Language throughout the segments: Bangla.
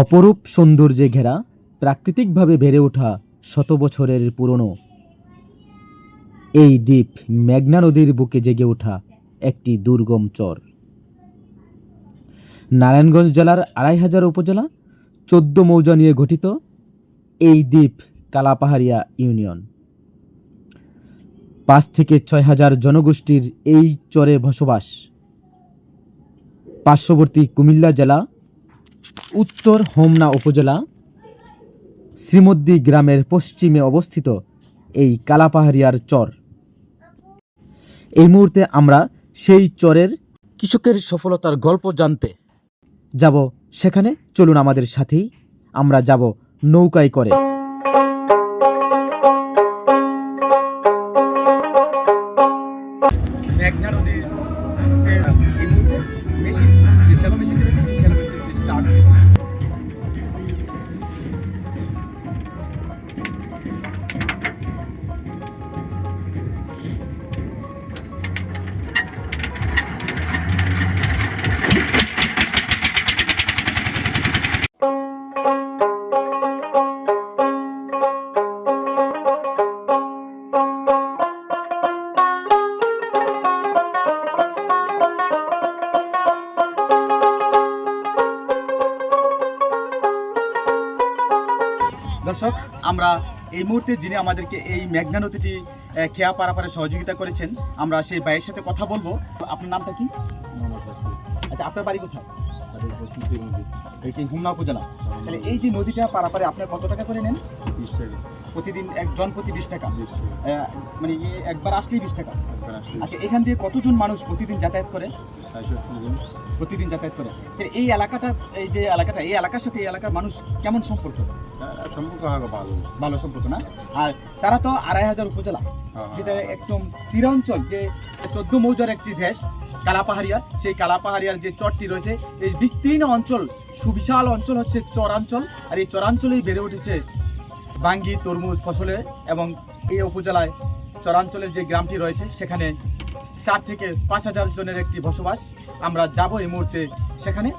অপরূপ সৌন্দর্যে ঘেরা, প্রাকৃতিকভাবে বেড়ে ওঠা শত বছরের পুরনো। এই দ্বীপ মেঘনা নদীর বুকে জেগে ওঠা একটি দুর্গম চর। নারায়ণগঞ্জ জেলার আড়াই হাজার উপজেলা, চোদ্দ মৌজা নিয়ে গঠিত এই দ্বীপ কালাপাহাড়িয়া ইউনিয়ন। পাঁচ থেকে ছয় হাজার জনগোষ্ঠীর এই চরে বসবাস। পার্শ্ববর্তী কুমিল্লা জেলা উত্তর হোমনা উপজেলা, শ্রীমদ্দি গ্রামের পশ্চিমে অবস্থিত এই কালাপাহাড়িয়ার চর। এই মুহূর্তে আমরা সেই চরের কৃষকের সফলতার গল্প জানতে যাব। সেখানে চলুন আমাদের সাথেই, আমরা যাব নৌকায় করে। মেঘনা দর্শক আমরা এই মুহূর্তে যিনি আমাদেরকে এই মেঘনা নদীটি খেয়া পারাপারে সহযোগিতা করেছেন আমরা সেই ভাইয়ের সাথে কথা বলব। আপনার নামটা কি? আচ্ছা আপনার বাড়ি কোথায়? এটি হুমনা উপজেলা? তাহলে এই যে নদীটা পারাপারে আপনার কত টাকা করে নেন? প্রতিদিন একজন প্রতি বিশ টাকা। মানে একবার আসলেই বিশ টাকা। আচ্ছা এখান দিয়ে কতজন মানুষ প্রতিদিন যাতায়াত করে? প্রতিদিন যাতায়াত করে। তাহলে এই এলাকাটা এই যে এলাকাটা এই এলাকার সাথে এই এলাকার মানুষ কেমন সম্পর্ক? সম্পর্ক ভালো। ভালো সম্পর্ক না? আর তারা তো আড়াই হাজার উপজেলা যেটা একদম তীরাঞ্চল যে চোদ্দ মৌজার একটি দেশ কালাপাহাড়িয়া সেই কালাপাহাড়িয়ার যে চরটি রয়েছে এই বিস্তীর্ণ অঞ্চল সুবিশাল অঞ্চল হচ্ছে চরাঞ্চল। আর এই চরাঞ্চলেই বেড়ে উঠেছে বাঙ্গি, তরমুজ ফসলে এবং এই উপজেলায় চরাঞ্চলের যে গ্রামটি রয়েছে, সেখানে চার থেকে পাঁচ হাজার জনের একটি বসবাস আমরা যাব এই মুহূর্তে সেখানে।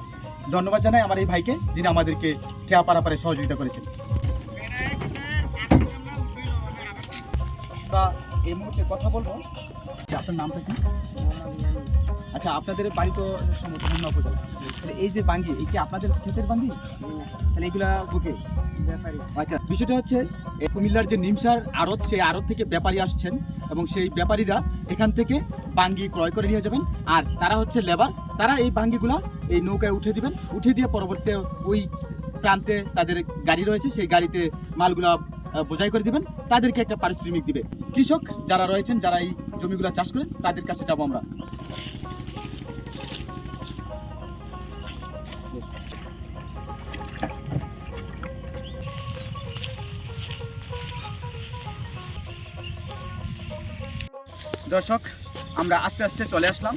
ধন্যবাদ জানাই আমার এই ভাইকে, যিনি আমাদেরকে খেয়া পারাপারে সহযোগিতা করেছেন। এই মুহূর্তে কথা বলব। যে আপনার নামটা কি? আচ্ছা আপনাদের বাড়ি তো উপজেলা। তাহলে এই যে বাঙ্গি এই কি আপনাদের ক্ষেতের বাঙ্গি? তাহলে এইগুলা বুকে? আচ্ছা বিষয়টা হচ্ছে কুমিল্লার যে নিমসার আড়ত সেই আড়ত থেকে ব্যাপারী আসছেন এবং সেই ব্যাপারীরা এখান থেকে বাঙ্গি ক্রয় করে নিয়ে যাবেন। আর তারা হচ্ছে লেবার তারা এই বাঙ্গিগুলা এই নৌকায় উঠে দিবেন। উঠে দিয়ে পরবর্তীতে ওই প্রান্তে তাদের গাড়ি রয়েছে সেই গাড়িতে মালগুলা বোঝাই করে দিবেন, তাদেরকে একটা পারিশ্রমিক দিবে। কৃষক যারা রয়েছেন, যারা এই জমিগুলো চাষ করেন, তাদের কাছে যাব আমরা। দর্শক, আমরা আস্তে আস্তে চলে আসলাম।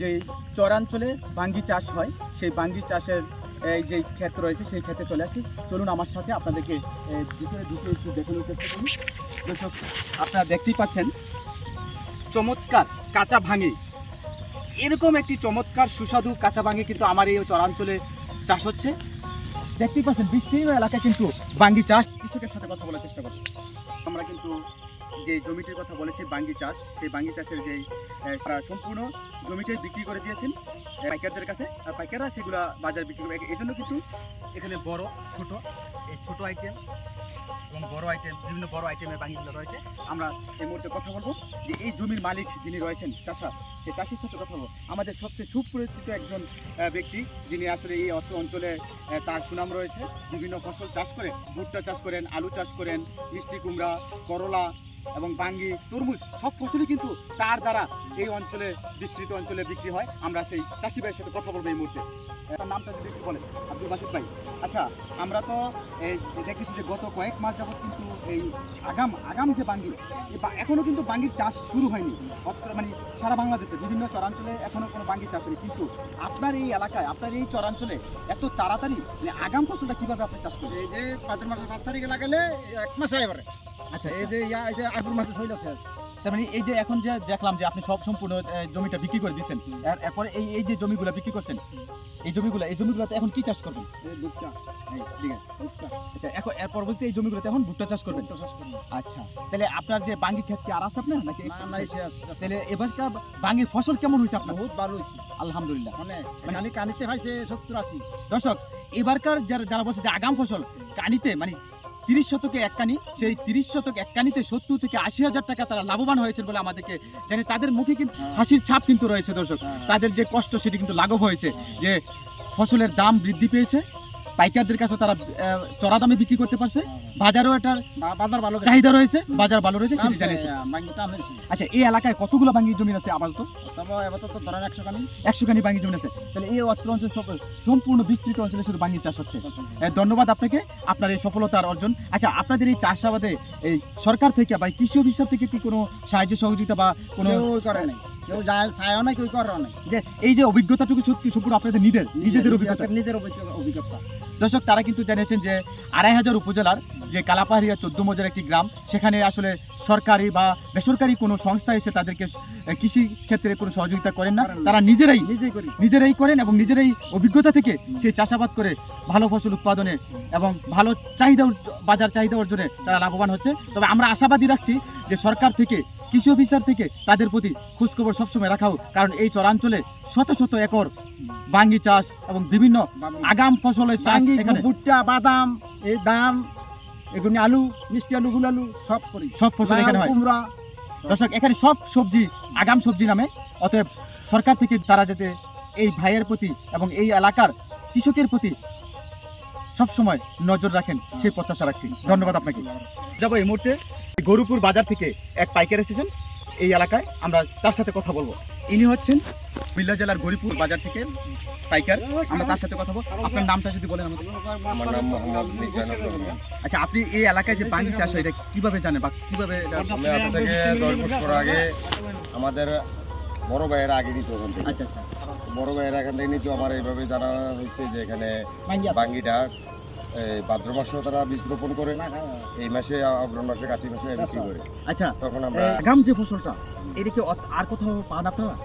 যে চরাঞ্চলে বাঙ্গি চাষ হয়, সেই বাঙ্গি চাষের এই যে ক্ষেত রয়েছে, সেই ক্ষেতে চলে আসছি। চলুন আমার সাথে আপনাদেরকে ভিতরে ঢুকে একটু দেখানোর চেষ্টা করুন দর্শক, আপনারা দেখতেই পাচ্ছেন, চমৎকার কাঁচা ভাঙে। এরকম একটি চমৎকার সুস্বাদু কাঁচা ভাঙি কিন্তু আমার এই চরাঞ্চলে চাষ হচ্ছে। দেখতেই পাচ্ছেন, বিস্তীর্ণ এলাকায় কিন্তু বাঙ্গি চাষ। কৃষকের সাথে কথা বলার চেষ্টা করছি। আমরা কিন্তু যে জমিটির কথা বলেছি, বাঙ্গি চাষ, সেই বাঙ্গি চাষের যেই সম্পূর্ণ জমিতে বিক্রি করে দিয়েছেন। পাইকারদের কাছে, আর পাইকাররা সেগুলো বাজার বিক্রি করে এই জন্য কিন্তু এখানে বড়, ছোট, এই ছোট আইটেম এবং বড় আইটেম বিভিন্ন বড় আইটেমের বাঙ্গিগুলো রয়েছে। আমরা এই মুহূর্তে কথা বলব যে এই জমির মালিক যিনি রয়েছেন চাষা সেই চাষির সাথে কথা বলব আমাদের সবচেয়ে সুপরিচিত একজন ব্যক্তি, যিনি আসলে এই অত্র অঞ্চলে তার সুনাম রয়েছে। বিভিন্ন ফসল চাষ করে, ভুট্টা চাষ করেন, আলু চাষ করেন, মিষ্টি কুমড়া, করলা এবং বাঙ্গি, তরমুজ, সব ফসলই কিন্তু তার দ্বারা এই অঞ্চলে, বিস্তৃত অঞ্চলে বিক্রি হয়। আমরা সেই চাষি ভাইয়ের সাথে কথা বলব এই মুহূর্তে। তার নামটা যদি একটু বলেন, আব্দুল বাসিদ ভাই। আচ্ছা আমরা তো, এই দেখেছি যে গত কয়েক মাস যাবত কিন্তু এই আগাম আগাম যে বাঙ্গি এই বা- এখনও কিন্তু বাঙ্গির চাষ শুরু হয়নি। মানে সারা বাংলাদেশে। বিভিন্ন চরাঞ্চলে এখনও কোনো বাঙ্গি চাষ নেই কিন্তু আপনার এই এলাকায় আপনার এই চরাঞ্চলে এত তাড়াতাড়ি মানে আগাম ফসলটা কীভাবে আপনি চাষ করবেন? এই যে পাঁচ মাসের পাঁচ তারিখে লাগালে এক মাসে এবারে আচ্ছা এই যে ইয়া- এই যে আগুন মাসে শৈল শেষ তার মানে এই যে এখন যে দেখলাম যে আপনি সব সম্পূর্ণ জমিটা বিক্রি করে দিচ্ছেন এরপরে এই এই যে জমিগুলো বিক্রি করছেন এই জমিগুলো এই জমিগুলোতে এখন কি চাষ করবেন? আচ্ছা এখন এর পরবর্তী এই জমিগুলোতে এখন ভুট্টা চাষ করবেন? আচ্ছা তাহলে আপনার যে বাঙ্গি ক্ষেত কি আর আছে আপনার নাকি? তাহলে এবারকার বাঙ্গির ফসল কেমন হয়েছে আপনার? বহুত ভালো হয়েছে। আলহামদুলিল্লাহ। মানে মানে- কানি কানিতে পাইছে সত্তর আশি। দর্শক এবারকার যারা যারা বলছে যে আগাম ফসল কানিতে মানে তিরিশ শতকে একখানি সেই তিরিশ শতক একখানিতে সত্তর থেকে আশি হাজার টাকা তারা লাভবান হয়েছেন বলে আমাদেরকে জানি তাদের মুখে কিন্তু হ্যাঁ, হাসির ছাপ কিন্তু রয়েছে দর্শক হ্যাঁ, তাদের যে কষ্ট সেটি কিন্তু লাঘব হয়েছে হ্যাঁ। যে ফসলের দাম বৃদ্ধি পেয়েছে পাইকারদের কাছে তারা চড়া দামে বিক্রি করতে পারছে। বাজারেও এটার বাজার ভালো চাহিদা রয়েছে বাজার ভালো রয়েছে সেটি জানিয়েছে। আচ্ছা এই এলাকায় কতগুলো বাঙ্গি জমি আছে আপাতত? তো ধরেন একশো কানি একশো খানি বাঙ্গি জমি আছে। তাহলে এই অত্র অঞ্চল সম্পূর্ণ বিস্তৃত অঞ্চলে শুধু বাঙ্গি চাষ হচ্ছে। ধন্যবাদ আপনাকে আপনার এই সফলতার অর্জন। আচ্ছা আপনাদের এই চাষাবাদে এই সরকার থেকে বা কৃষি অফিসার থেকে কি কোনো সাহায্য সহযোগিতা বা কোনো করে নাই। কেউ যায় চায়ও নাই কেউ করে নাই যে এই যে অভিজ্ঞতাটুকু সত্যি সম্পূর্ণ আপনাদের নিজের নিজেদের অভিজ্ঞতা। নিজের অভিজ্ঞতা- অভিজ্ঞতা দর্শক তারা কিন্তু জানিয়েছেন যে আড়াই হাজার উপজেলার যে কালাপাহাড়িয়া চোদ্দ মজার একটি গ্রাম সেখানে আসলে সরকারি বা বেসরকারি কোনো সংস্থা এসে তাদেরকে কৃষি ক্ষেত্রে কোনো সহযোগিতা করেন না। তারা নিজেরাই নিজেরাই করেন এবং নিজেরাই অভিজ্ঞতা থেকে সেই চাষাবাদ করে ভালো ফসল উৎপাদনে এবং ভালো চাহিদা বাজার চাহিদা অর্জনে তারা লাভবান হচ্ছে। তবে আমরা আশাবাদী রাখছি যে সরকার থেকে কৃষি অফিসার থেকে তাদের প্রতি খোঁজখবর সবসময় রাখা হোক। কারণ এই চরাঞ্চলে শত শত একর বাঙ্গি চাষ এবং বিভিন্ন আগাম ফসলের চাষ এখানে ভুট্টা বাদাম এই ধান এগুলি আলু মিষ্টি আলু গুল আলু সব করি। সব ফসল এখানে হয়। কুমড়া দর্শক এখানে সব সবজি আগাম সবজি নামে। অতএব সরকার থেকে তারা যাতে এই ভাইয়ের প্রতি এবং এই এলাকার কৃষকের প্রতি সব সময় নজর রাখেন সেই প্রত্যাশা রাখছি। ধন্যবাদ আপনাকে। যাব এই মুহূর্তে গরুপুর বাজার থেকে এক পাইকার এসেছেন। এই এলাকায় আমরা তার সাথে কথা বলব। ইনি হচ্ছেন বিল্লা জেলার গরিপুর বাজার থেকে পাইকার। আমরা তার সাথে কথা বলব। আপনার নামটা যদি বলেন আমাদের আমার নাম মোহাম্মদ আচ্ছা আপনি এই এলাকায় যে বাঙ্গি চাষ হয় এটা কীভাবে জানেন বা কীভাবে আগে আমাদের বড় ভাইয়েরা আগে নিত ওখান থেকে। আচ্ছা আচ্ছা। বড় ভাইয়েরা এখান থেকে নিত আমার এইভাবে জানা হয়েছে যে এখানে বাঙ্গিটা ভাদ্র মাসেও তারা বীজ রোপণ করে এই মাসে অগ্রহণ মাসে কার্তিক মাসে বিক্রি করে। আচ্ছা তখন আমরা আগাম যে ফসলটা এটা কি আর কোথাও পান আপনারা?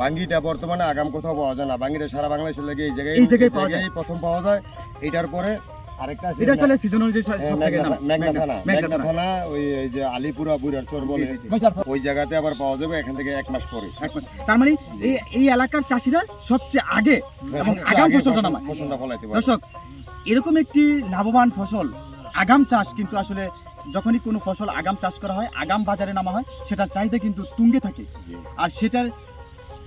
বাঙ্গিটা বর্তমানে আগাম কোথাও পাওয়া যায় না। বাঙ্গিটা সারা বাংলাদেশের লাগে এই জায়গায় এই জায়গায় প্রথম পাওয়া যায়। এটার পরে আরেকটা এটা চলে সিজন অনুযায়ী সব থেকে নাম মেঘনা- মেঘনা থানা মেঘনা মেঘনা থানা। থানা ওই যে আলিপুরা বুড়ার চর বলে জি, জি, জি। ওই জায়গাতে আবার পাওয়া যাবে এখান থেকে এক মাস পরে এক মাস। তার মানে এই এই এলাকার চাষিরা সবচেয়ে আগে এবং আগাম ফসলটা নামায়। ফসলটা ফলাইতে পারে দর্শক এরকম একটি লাভবান ফসল আগাম চাষ কিন্তু আসলে যখনই কোনো ফসল আগাম চাষ করা হয় আগাম বাজারে নামা হয় সেটার চাহিদা কিন্তু তুঙ্গে থাকে আর সেটার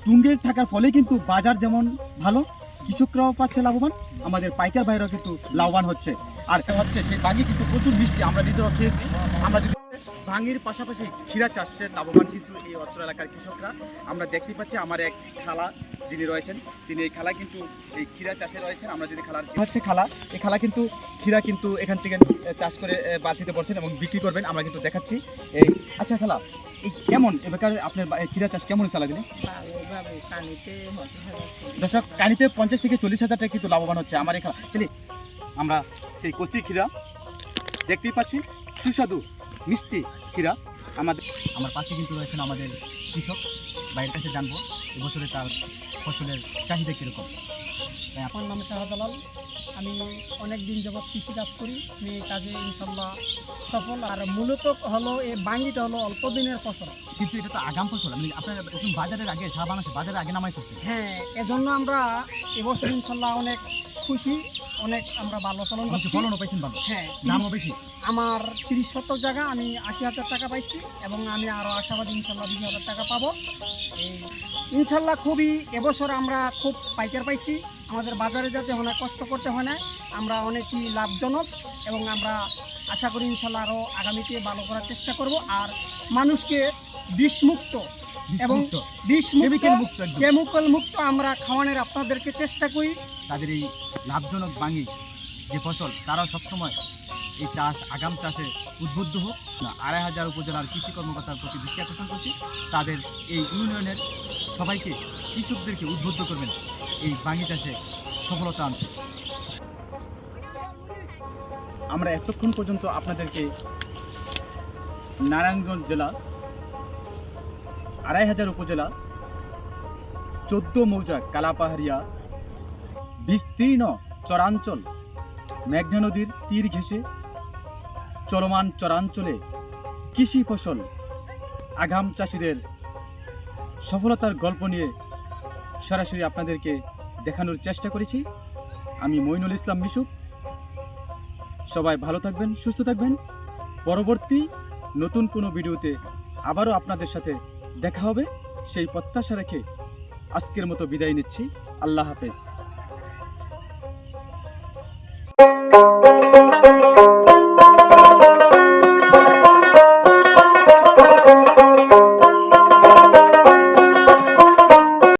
তুঙ্গের থাকার ফলে কিন্তু বাজার যেমন ভালো কৃষকরাও পাচ্ছে লাভবান, আমাদের পাইকার ভাইরাও কিন্তু লাভবান হচ্ছে। আর হচ্ছে, সেই বাঙি কিন্তু প্রচুর মিষ্টি, আমরা নিজেরাও খেয়েছি। আমরা যদি ভাঙির পাশাপাশি ক্ষীরা চাষের লাভবান কিন্তু এই অত্র এলাকার কৃষকরা। আমরা দেখতে পাচ্ছি আমার এক খালা যিনি রয়েছেন। তিনি এই খালা কিন্তু এই ক্ষীরা চাষে রয়েছেন। আমরা যদি খালার হচ্ছে খালা। এই খালা কিন্তু ক্ষীরা কিন্তু এখান থেকে চাষ করে বালতিতে পড়ছেন এবং বিক্রি করবেন। আমরা কিন্তু দেখাচ্ছি। এই আচ্ছা খালা এই কেমন? এবার আপনার ক্ষীরা চাষ কেমন চালা দিনে? ভালোভাবে পানিতে দর্শক কানিতে পঞ্চাশ থেকে চল্লিশ হাজার টাকা কিন্তু লাভবান হচ্ছে আমার এখানে তাহলে আমরা সেই কচি ক্ষীরা দেখতেই পাচ্ছি। সুস্বাদু। মিষ্টি ক্ষীরা আমাদের আমার পাশে কিন্তু রয়েছেন আমাদের কৃষক। বাইরের কাছে জানব এবছরে তার ফসলের চাহিদা কীরকম। আমার নাম শাহজালাল। আমি অনেক দিন যাবৎ কৃষি কাজ করি। আমি কাজে ইনশাল্লাহ সফল। আর মূলত হলো এই বাঙ্গিটা হলো অল্প দিনের ফসল। কিন্তু এটা তো আগাম ফসল। মানে আপনার একদম বাজারের আগে সারা বাংলাদেশে বাজারের আগে নামাই করছে হ্যাঁ এজন্য আমরা এবছর ইনশাল্লাহ অনেক খুশি। অনেক আমরা ভালো ফলন পাচ্ছি। ফলনও পাইছেন ভালো? হ্যাঁ দামও বেশি? আমার তিরিশ শতক জায়গা আমি আশি হাজার টাকা পাইছি এবং আমি আরও আশাবাদী ইনশাল্লাহ বিশ হাজার টাকা পাবো। এই ইনশাল্লাহ খুবই এবছর আমরা খুব পাইকার পাইছি। আমাদের বাজারে যাতে অনেক কষ্ট করতে হয় না আমরা অনেকই লাভজনক এবং আমরা আশা করি ইনশাল্লাহ আরও আগামীতে ভালো করার চেষ্টা করব। আর মানুষকে বিষমুক্ত এবং মুক্ত কেমিক্যাল মুক্ত আমরা খাওয়ানোর আপনাদেরকে চেষ্টা করি। তাদের এই লাভজনক বাঙি যে ফসল তারা সবসময় এই চাষ আগাম চাষে উদ্বুদ্ধ হোক। না আড়াই হাজার উপজেলার কৃষি কর্মকর্তার প্রতি দৃষ্টি আকর্ষণ করছি। তাদের এই ইউনিয়নের সবাইকে কৃষকদেরকে উদ্বুদ্ধ করবেন এই বাঙি চাষে সফলতা আনতে। আমরা এতক্ষণ পর্যন্ত আপনাদেরকে নারায়ণগঞ্জ জেলা আড়াই হাজার উপজেলা, চোদ্দ মৌজা কালাপাহাড়িয়া, বিস্তীর্ণ চরাঞ্চল, মেঘনা নদীর তীর ঘেঁষে চলমান চরাঞ্চলে কৃষি ফসল, আগাম চাষিদের সফলতার গল্প নিয়ে সরাসরি আপনাদেরকে দেখানোর চেষ্টা করেছি। আমি মইনুল ইসলাম মিশুক। সবাই ভালো থাকবেন, সুস্থ থাকবেন। পরবর্তী নতুন কোনো ভিডিওতে আবারও আপনাদের সাথে দেখা হবে সেই প্রত্যাশা রেখে আজকের মতো বিদায় নিচ্ছি। আল্লাহ হাফেজ।